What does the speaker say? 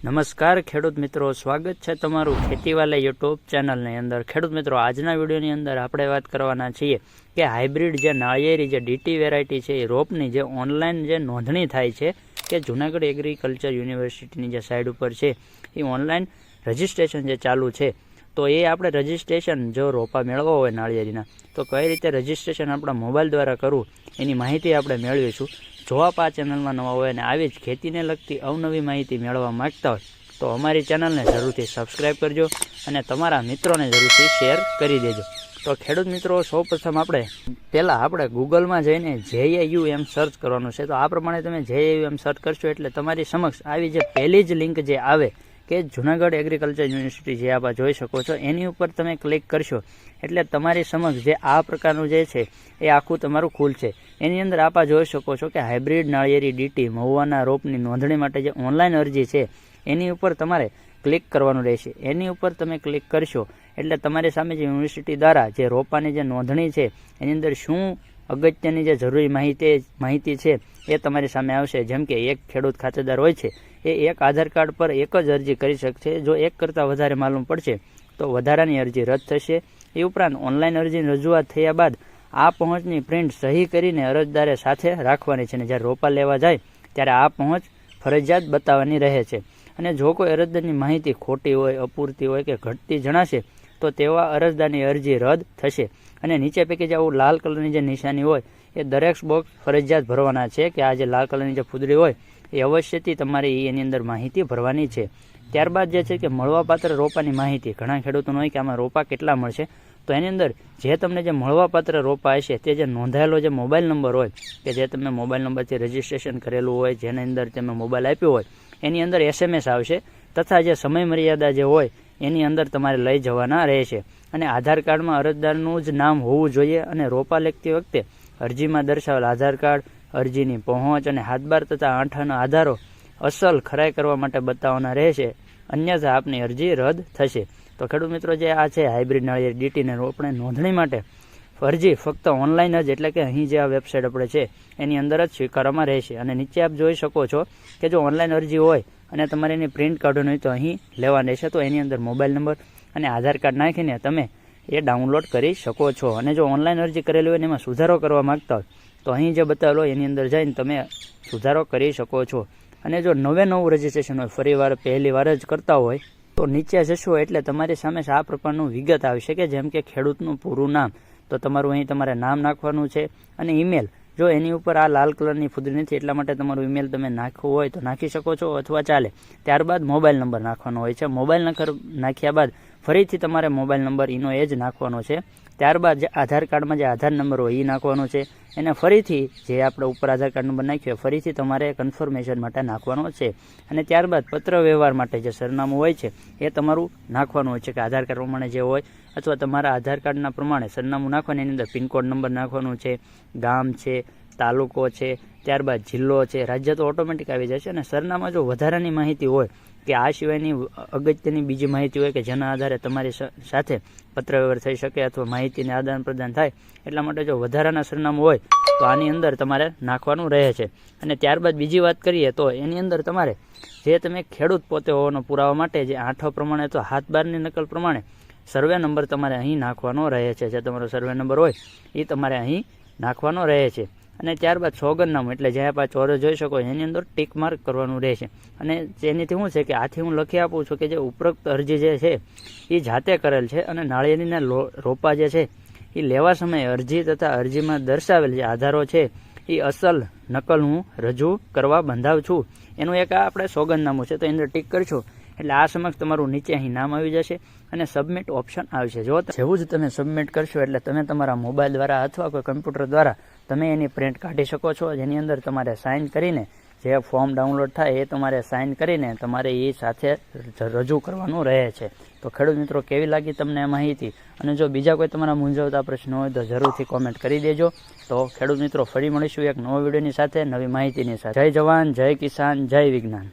નમસ્કાર ખેડૂત મિત્રો, સ્વાગત છે તમારું ખેતીવાલા યુટ્યુબ ચેનલની અંદર. ખેડૂત મિત્રો, આજના વિડીયોની અંદર આપણે વાત કરવાના છીએ કે હાઇબ્રિડ જે નાળિયેરી જે ડીટી વેરાયટી છે, એ રોપની જે ઓનલાઈન જે નોંધણી થાય છે કે જુનાગઢ એગ્રીકલ્ચર યુનિવર્સિટીની જે સાઇડ ઉપર છે, એ ઓનલાઈન રજિસ્ટ્રેશન જે ચાલુ છે, તો એ આપણે રજિસ્ટ્રેશન જો રોપા મેળવવા હોય નાળિયેરીના, તો કઈ રીતે રજિસ્ટ્રેશન આપણા મોબાઈલ દ્વારા કરવું, એની માહિતી આપણે મેળવીશું. જો આપ આ ચેનલમાં નવા હોય અને આવી જ ખેતીને લગતી અવનવી માહિતી મેળવવા માંગતા હોય, તો અમારી ચેનલને જરૂરથી સબસ્ક્રાઈબ કરજો અને તમારા મિત્રોને જરૂરથી શેર કરી દેજો. તો ખેડૂત મિત્રો, સૌપ્રથમ આપણે, પહેલાં આપણે ગૂગલમાં જઈને જે યુ એમ સર્ચ કરવાનું છે. તો આ પ્રમાણે તમે જે યુ એમ સર્ચ કરશો એટલે તમારી સમક્ષ આવી જે પહેલી જ લિંક જે આવે કે જુનાગઢ એગ્રીકલ્ચર યુનિવર્સિટી જે આપ જોઈ શકો છો, એની ઉપર તમે ક્લિક કરશો, એટલે તમારી સમક્ષ જે આ પ્રકારનું જે છે, એ આખું તમારું ખુલશે એની અંદર આપ જોઈ શકો છો કે હાઇબ્રિડ નાળિયેરી ડીટી મહુવાના રોપની નોંધણી માટે જે ઓનલાઈન અરજી છે, એની ઉપર તમારે ક્લિક કરવાનું રહેશે. એની ઉપર તમે ક્લિક કરશો, એટલે તમારી સામે જે યુનિવર્સિટી દ્વારા જે રોપાની જે નોંધણી છે, એની અંદર શું અગત્યની જે જરૂરી માહિતી માહિતી છે એ તમારી સામે આવશે. જેમ કે એક ખેડૂત ખાતેદાર હોય છે, એ એક આધાર કાર્ડ પર એક જ અરજી કરી શકશે. જો એક કરતાં વધારે માલુમ પડશે, તો વધારાની અરજી રદ થશે. એ ઉપરાંત ઓનલાઈન અરજીની રજૂઆત થયા બાદ આ પહોંચની પ્રિન્ટ સહી કરીને અરજદારે સાથે રાખવાની છે અને જ્યારે રોપા લેવા જાય, ત્યારે આ પહોંચ ફરજિયાત બતાવવાની રહે છે. અને જો કોઈ અરજદારની માહિતી ખોટી હોય, અપૂરતી હોય કે ઘટતી જણાશે તો તેવા અરજદારની અરજી રદ થશે. અને નીચે પૈકી જે આવું લાલ કલરની જે નિશાની હોય, એ દરેક બોક્સ ફરજિયાત ભરવાના છે કે આ જે લાલ કલરની જે ફૂદડી હોય, એ અવશ્યથી તમારે એની અંદર માહિતી ભરવાની છે. ત્યારબાદ જે છે કે મળવાપાત્ર રોપાની માહિતી. ઘણા ખેડૂતોનો હોય કે આમાં રોપા કેટલા મળશે? તો એની અંદર જે તમને જે મળવાપાત્ર રોપા હશે, તે જે નોંધાયેલો જે મોબાઈલ નંબર હોય, કે જે તમે મોબાઈલ નંબરથી રજીસ્ટ્રેશન કરેલું હોય, જેની અંદર તમે મોબાઈલ આપ્યો હોય, એની અંદર એસએમએસ આવશે, તથા જે સમય મર્યાદા જે હોય એની અંદર તમારે લઈ જવાના રહેશે. અને આધાર કાર્ડમાં અરજદારનું જ નામ હોવું જોઈએ અને રોપા લેખતી વખતે અરજીમાં દર્શાવેલ આધાર કાર્ડ, અરજીની પહોંચ અને હાથબાર તથા આંઠાના આધારો અસલ ખરાઈ કરવા માટે બતાવવાના રહેશે. અન્યથા આપની અરજી રદ થશે. તો ખેડૂત મિત્રો, જે આ છે હાઇબ્રિડ નાળિયેર ડીટીને રોપણે નોંધણી માટે, અરજી ફક્ત ઓનલાઈન જ એટલે કે અહીં જે આ વેબસાઇટ આપણે છે, એની અંદર જ સ્વીકારવામાં રહેશે. અને નીચે આપ જોઈ શકો છો કે જો ઓનલાઈન અરજી હોય અને તમારે એની પ્રિન્ટ કાઢવાની હોય તો અહીં લેવાની રહેશે તો એની અંદર મોબાઈલ નંબર અને આધાર કાર્ડ નાખીને તમે એ ડાઉનલોડ કરી શકો છો. અને જો ઓનલાઈન અરજી કરેલી હોય ને એમાં સુધારો કરવા માગતા હોય, તો અહીં જે બતાવેલો એની અંદર જઈને તમે સુધારો કરી શકો છો. અને જો નવે નવું રજીસ્ટ્રેશન હોય ફરી વાર પહેલી વાર જ કરતા હોય, તો નીચે જશો એટલે તમારી સામે આ પ્રકારનું વિગત આવી શકે. જેમ કે ખેડૂતનું પૂરું નામ. તો તમારું અહીં તમારે નામ નાખવાનું છે અને ઈમેલ જો એની ઉપર આ લાલ કલરની ફૂદરી નથી, એટલા માટે તમારું ઈમેલ તમે નાખવું હોય તો નાખી શકો છો અથવા ચાલે. ત્યારબાદ મોબાઈલ નંબર નાખવાનો હોય છે. મોબાઈલ નંબર નાખ્યા બાદ ફરીથી તમારે મોબાઈલ નંબર એનો એ જ નાખવાનો છે. ત્યારબાદ જે આધાર કાર્ડમાં જે આધાર નંબર હોય એ નાખવાનો છે. એને ફરીથી જે આપણે ઉપર આધાર કાર્ડ નંબર નાખ્યો, ફરીથી તમારે કન્ફર્મેશન માટે નાખવાનો છે. અને ત્યારબાદ પત્ર વ્યવહાર માટે જે સરનામું હોય છે, એ તમારું નાખવાનું હોય છે. કે આધાર કાર્ડ પ્રમાણે જે હોય, અથવા તમારા આધાર કાર્ડના પ્રમાણે સરનામું નાખવાનું, એની અંદર પિનકોડ નંબર નાખવાનો છે, ગામ છે, તાલુકો છે, ત્યારબાદ જિલ્લો છે. રાજ્ય તો ઓટોમેટિક આવી જશે. અને સરનામા જો વધારાની માહિતી હોય કે આ સિવાયની અગત્યની બીજી માહિતી હોય કે જેના આધારે તમારી સાથે પત્રવ્યવહાર થઈ શકે અથવા માહિતીને આદાન પ્રદાન થાય, એટલા માટે જો વધારાના સરનામું હોય, તો આની અંદર તમારે નાખવાનું રહે છે. અને ત્યારબાદ બીજી વાત કરીએ તો એની અંદર તમારે જે તમે ખેડૂત પોતે હોવાનો પુરાવા માટે જે આઠો પ્રમાણે તો હાથ બારની નકલ પ્રમાણે સર્વે નંબર તમારે અહીં નાખવાનો રહે છે. જે તમારો સર્વે નંબર હોય, એ તમારે અહીં નાખવાનો રહે છે. અને ત્યારબાદ સોગંદનામું, એટલે જ્યાં આપણે ચોરો જોઈ શકો, એની અંદર ટીક માર્ક કરવાનું રહેશે. અને એનીથી શું છે કે આથી હું લખી આપું છું કે જે ઉપરોક્ત અરજી જે છે, એ જાતે કરેલ છે અને નાળિયેરીના રોપા જે છે, એ લેવા સમયે અરજી તથા અરજીમાં દર્શાવેલ જે આધારો છે, એ અસલ નકલ હું રજૂ કરવા બંધાવ છું. એનું એક આ આપણે સોગંદનામું છે, તો એની અંદર ટીક કરશો. એટલે આ સમક્ષ તમારું નીચે અહીં નામ આવી જશે અને સબમિટ ઓપ્શન આવશે. જો જેવું જ તમે સબમિટ કરશો, એટલે તમે તમારા મોબાઈલ દ્વારા અથવા કોઈ કમ્પ્યુટર દ્વારા તમે એની પ્રિન્ટ કાઢી શકો છો. જેની અંદર તમારે સાઇન કરીને જે ફોર્મ ડાઉનલોડ થાય એ તમારે સાઇન કરીને તમારે એ સાથે રજૂ કરવાનું રહે છે. તો ખેડૂત મિત્રો, કેવી લાગી તમને માહિતી? અને જો બીજા કોઈ તમારા મૂંઝવતા પ્રશ્નો હોય તો જરૂરથી કોમેન્ટ કરી દેજો. તો ખેડૂત મિત્રો, ફરી મળીશું એક નવા વિડીયોની સાથે, નવી માહિતીની સાથે. જય જવાન, જય કિસાન, જય વિજ્ઞાન.